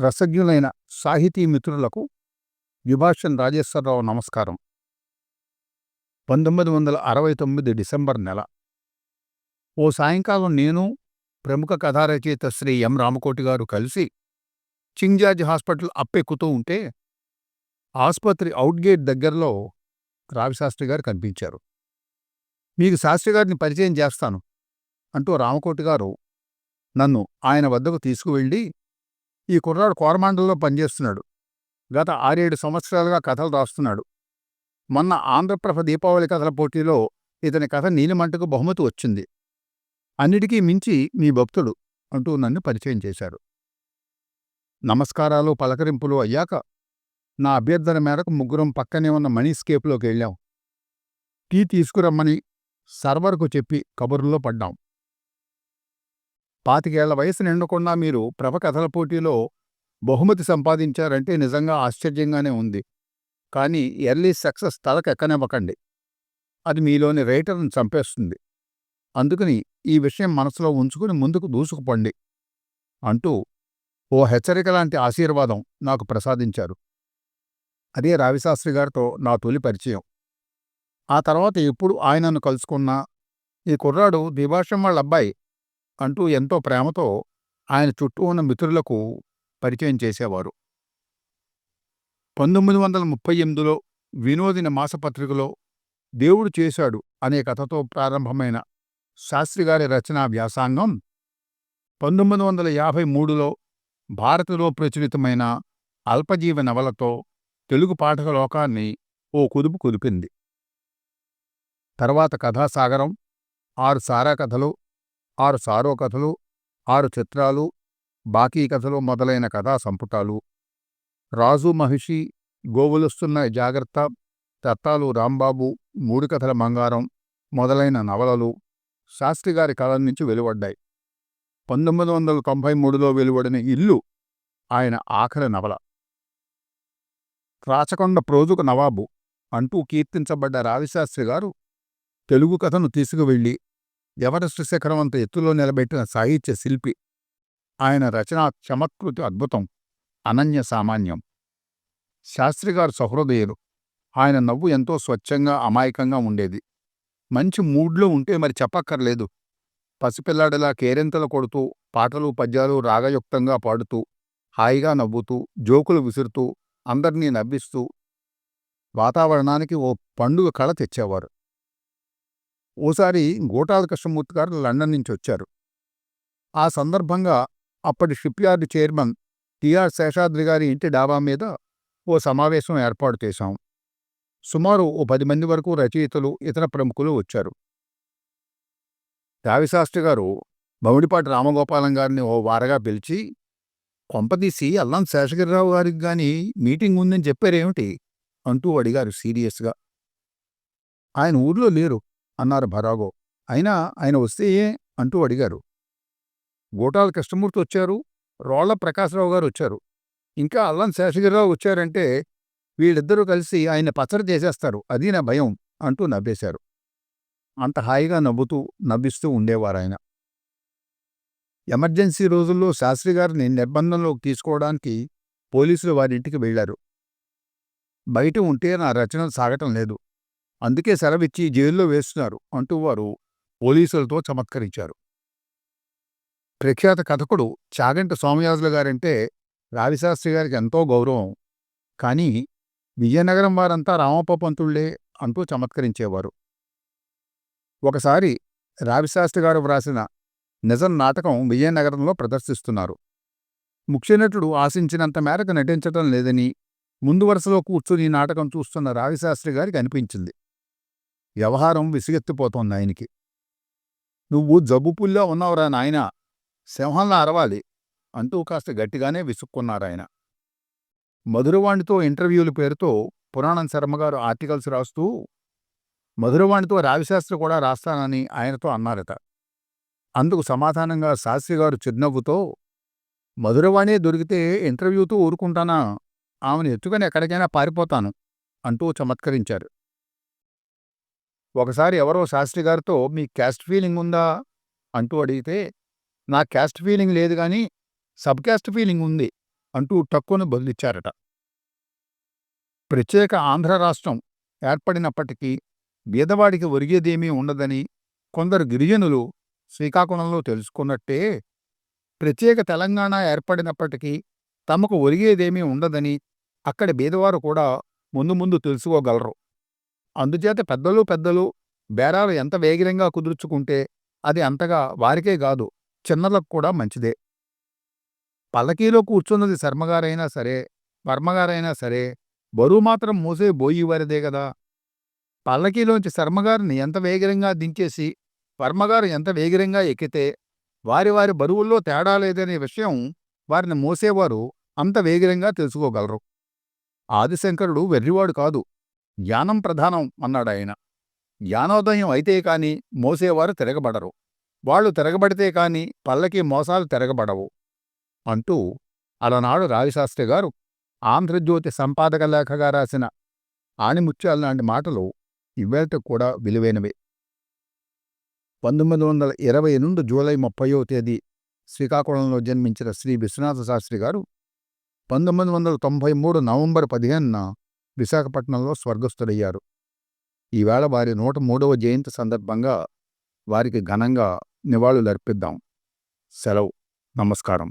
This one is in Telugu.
రసజ్ఞులైన సాహితీ మిత్రులకు విభాషన్ రాజేశ్వరరావు నమస్కారం. పంతొమ్మిది వందల అరవై తొమ్మిది డిసెంబర్ నెల. ఓ సాయంకాలం నేను ప్రముఖ కథారచయిత శ్రీ ఎం. రామకోటి గారు కలిసి చింగ్జార్జ్ హాస్పిటల్ అప్పెక్కుతూ ఉంటే ఆసుపత్రి అవుట్గేట్ దగ్గరలో రావిశాస్త్రి గారు కనిపించారు. మీకు శాస్త్రి గారిని పరిచయం చేస్తాను అంటూ రామకోటి గారు నన్ను ఆయన వద్దకు తీసుకువెళ్ళి ఈ కుర్రాడు కోరమాండల్లో పనిచేస్తున్నాడు. గత ఆరేడు సంవత్సరాలుగా కథలు రాస్తున్నాడు. మొన్న ఆంధ్రప్రభ దీపావళి కథల పోటీలో ఇతని కథ నీలిమంటకు బహుమతి వచ్చింది. అన్నిటికీ మించి మీ భక్తుడు అంటూ నన్ను పరిచయం చేశారు. నమస్కారాలు పలకరింపులు అయ్యాక నా అభ్యర్థన మేరకు ముగ్గురం పక్కనే ఉన్న మనీస్కేప్లోకి వెళ్ళాం. టీ తీసుకురమ్మని సర్వర్కు చెప్పి కబుర్లో పడ్డాం. పాతికేళ్ళ వయసు నిండకుండా మీరు ప్రభ కథల పోటీలో బహుమతి సంపాదించారంటే నిజంగా ఆశ్చర్యంగానే ఉంది. కానీ ఎర్లీ సక్సెస్ తలకెక్కనివ్వకండి అది మీలోని రైటర్ను చంపేస్తుంది. అందుకని ఈ విషయం మనసులో ఉంచుకుని ముందుకు దూసుకుపండి. అంటూ ఓ హెచ్చరిక లాంటి ఆశీర్వాదం నాకు ప్రసాదించారు. అదే రావిశాస్త్రి గారితో నా తొలి పరిచయం. ఆ తర్వాత ఎప్పుడు ఆయనను కలుసుకున్నా ఈ కుర్రాడు దిభాషం వాళ్ళ అబ్బాయి అంటూ ఎంతో ప్రేమతో ఆయన చుట్టూ ఉన్న మిత్రులకు పరిచయం చేసేవారు. పంతొమ్మిది వందల ముప్పై ఎనిమిదిలో వినోదిన మాసపత్రికలో దేవుడు చేశాడు అనే కథతో ప్రారంభమైన శాస్త్రిగారి రచనా వ్యాసాంగం పంతొమ్మిది వందల యాభై మూడులో భారత్లో ప్రచురితమైన అల్పజీవ నవలతో తెలుగు పాఠక లోకాన్ని ఓ కుదుపు కుదిపింది. తర్వాత కథాసాగరం ఆరు సారా కథలు ఆరు సారో కథలు ఆరు చిత్రాలు బాకీ కథలు మొదలైన కథా సంపుటాలు. రాజు మహిషి గోవులొస్తున్న జాగ్రత్త తత్తాలు రాంబాబు మూడు కథల బంగారం మొదలైన నవలలు శాస్త్రిగారి కళ నుంచి వెలువడ్డాయి. పంతొమ్మిది వందల తొంభై మూడులో వెలువడిన ఇల్లు ఆయన ఆఖరి నవల. రాచకొండ ప్రోజుకు నవాబు అంటూ కీర్తించబడ్డ రావిశాస్త్రి గారు తెలుగు కథను తీసుకువెళ్ళి ఎవరెస్ట్ శిఖరం అంత ఎత్తులో నిలబెట్టిన సాహిత్య శిల్పి. ఆయన రచనా చమత్కృతి అద్భుతం. అనన్య సామాన్యం. శాస్త్రిగారు సహృదయులు. ఆయన నవ్వు ఎంతో స్వచ్ఛంగా అమాయకంగా ఉండేది. మంచి మూడ్లో ఉంటే మరి చెప్పక్కర్లేదు. పసిపిల్లాడిలా కేరింతలు కొడుతూ పాటలు పద్యాలు రాగయుక్తంగా పాడుతూ హాయిగా నవ్వుతూ జోకులు విసురుతూ అందర్నీ నవ్విస్తూ వాతావరణానికి ఓ పండుగ కళ తెచ్చేవారు. ఓసారి గోటాల కృష్ణమూర్తి గారు లండన్ నుంచి వచ్చారు. ఆ సందర్భంగా అప్పటి షిప్యార్డ్ చైర్మన్ టిఆర్ శేషాద్రి గారి ఇంటి డాబా మీద ఓ సమావేశం ఏర్పాటు చేశాం. సుమారు ఓ పది మంది వరకు రచయితలు ఇతర ప్రముఖులు వచ్చారు. రావిశాస్త్రి గారు బౌడిపాటి రామగోపాలం గారిని ఓ వారగా పిలిచి కొంపదీసి అల్లం శేషగిరిరావు గారికి గాని మీటింగ్ ఉందని చెప్పారేమిటి? అంటూ అడిగారు సీరియస్గా. ఆయన ఊర్లో లేరు. అన్నారు భరాగో. అయినా ఆయన వస్తే ఏ? అంటూ అడిగారు. గోటాల కృష్ణమూర్తి వచ్చారు. రోళ్ళ ప్రకాశరావు గారు వచ్చారు. ఇంకా అల్లం శేషగిరిరావు వచ్చారంటే వీళ్ళిద్దరూ కలిసి ఆయన పచ్చడి చేసేస్తారు. అది నా భయం అంటూ నవ్వేశారు. అంత హాయిగా నవ్వుతూ నవ్విస్తూ ఉండేవారు ఆయన ఎమర్జెన్సీ రోజుల్లో శాస్త్రి గారిని నిర్బంధంలోకి తీసుకోవడానికి పోలీసులు వారింటికి వెళ్ళారు బయట ఉంటే నా రచన సాగటం లేదు. అందుకే సెలవిచ్చి జైల్లో వేస్తున్నారు అంటూ వారు పోలీసులతో చమత్కరించారు. ప్రఖ్యాత కథకుడు చాగంట సోమయాజుల గారంటే రావిశాస్త్రి గారికి ఎంతో గౌరవం. కానీ విజయనగరం వారంతా రామప్ప పంతుళ్ళే అంటూ చమత్కరించేవారు. ఒకసారి రావిశాస్త్రి గారు వ్రాసిన నిజం నాటకం విజయనగరంలో ప్రదర్శిస్తున్నారు. ముఖ్యనటుడు ఆశించినంత మేరకు నటించటం లేదని ముందు వరుసలో కూర్చుని నాటకం చూస్తున్న రావిశాస్త్రి గారికి అనిపించింది. వ్యవహారం విసిగెత్తిపోతోంది ఆయనకి. నువ్వు జబ్బుపుల్లా ఉన్నావురా నాయనా సింహంలా అరవాలి అంటూ కాస్త గట్టిగానే విసుక్కున్నారాయన మధురవాణితో ఇంటర్వ్యూల పేరుతో పురాణం శర్మగారు ఆర్టికల్స్ రాస్తూ మధురవాణితో రావిశాస్త్రి కూడా రాస్తానని ఆయనతో అన్నారట. అందుకు సమాధానంగా శాస్త్రిగారు చిరునవ్వుతో మధురవాణి దొరికితే ఇంటర్వ్యూతో ఊరుకుంటానా? ఆమెను ఎత్తుకొని ఎక్కడికైనా పారిపోతాను అంటూ చమత్కరించారు. ఒకసారి ఎవరో శాస్త్రిగారితో మీ క్యాస్ట్ ఫీలింగ్ ఉందా? అంటూ అడిగితే నా క్యాస్ట్ ఫీలింగ్ లేదు కానీ సబ్ క్యాస్ట్ ఫీలింగ్ ఉంది అంటూ టక్కును బదులిచ్చారట. ప్రత్యేక ఆంధ్ర రాష్ట్రం ఏర్పడినప్పటికీ బీదవాడికి ఒరిగేదేమీ ఉండదని కొందరు గిరిజనులు శ్రీకాకుళంలో తెలుసుకున్నట్టే ప్రత్యేక తెలంగాణ ఏర్పడినప్పటికీ తమకు ఒరిగేదేమీ ఉండదని అక్కడి బీదవారు కూడా ముందు ముందు తెలుసుకోగలరు. అందుచేత పెద్దలు పెద్దలు బేరాలు ఎంత వేగిరంగా కుదుర్చుకుంటే అది అంతగా వారికే కాదు చిన్నలకు కూడా మంచిదే. పల్లకీలో కూర్చున్నది శర్మగారైనా సరే వర్మగారైనా సరే బరువు మాత్రం మోసే బోయి వారిదే కదా. పల్లకీలోంచి శర్మగారిని ఎంత వేగిరంగా దించేసి వర్మగారు ఎంత వేగిరంగా ఎక్కితే వారి వారి బరువుల్లో తేడా లేదనే విషయం వారిని మోసేవారు అంత వేగిరంగా తెలుసుకోగలరు. ఆదిశంకరుడు వెర్రివాడు కాదు. జ్ఞానం ప్రధానం అన్నాడాయన జ్ఞానోదయం అయితే కాని మోసేవారు తిరగబడరు. వాళ్ళు తిరగబడితే కాని పల్లకి మోసాలు తిరగబడవు అంటూ అలనాడు రావిశాస్త్రి గారు ఆంధ్రజ్యోతి సంపాదక లేఖగా రాసిన ఆణిముత్యాల లాంటి మాటలు ఇవేళ కూడా విలువైనవే. పంతొమ్మిది వందల ఇరవై నుండి జూలై ముప్పయో తేదీ శ్రీకాకుళంలో జన్మించిన శ్రీ విశ్వనాథ శాస్త్రి గారు పంతొమ్మిది వందల తొంభై మూడు నవంబర్ పదిహేనున విశాఖపట్నంలో స్వర్గస్థుడయ్యారు ఈవేళ వారి నూట మూడవ జయంతి సందర్భంగా వారికి ఘనంగా నివాళులర్పిద్దాం. సెలవు. నమస్కారం.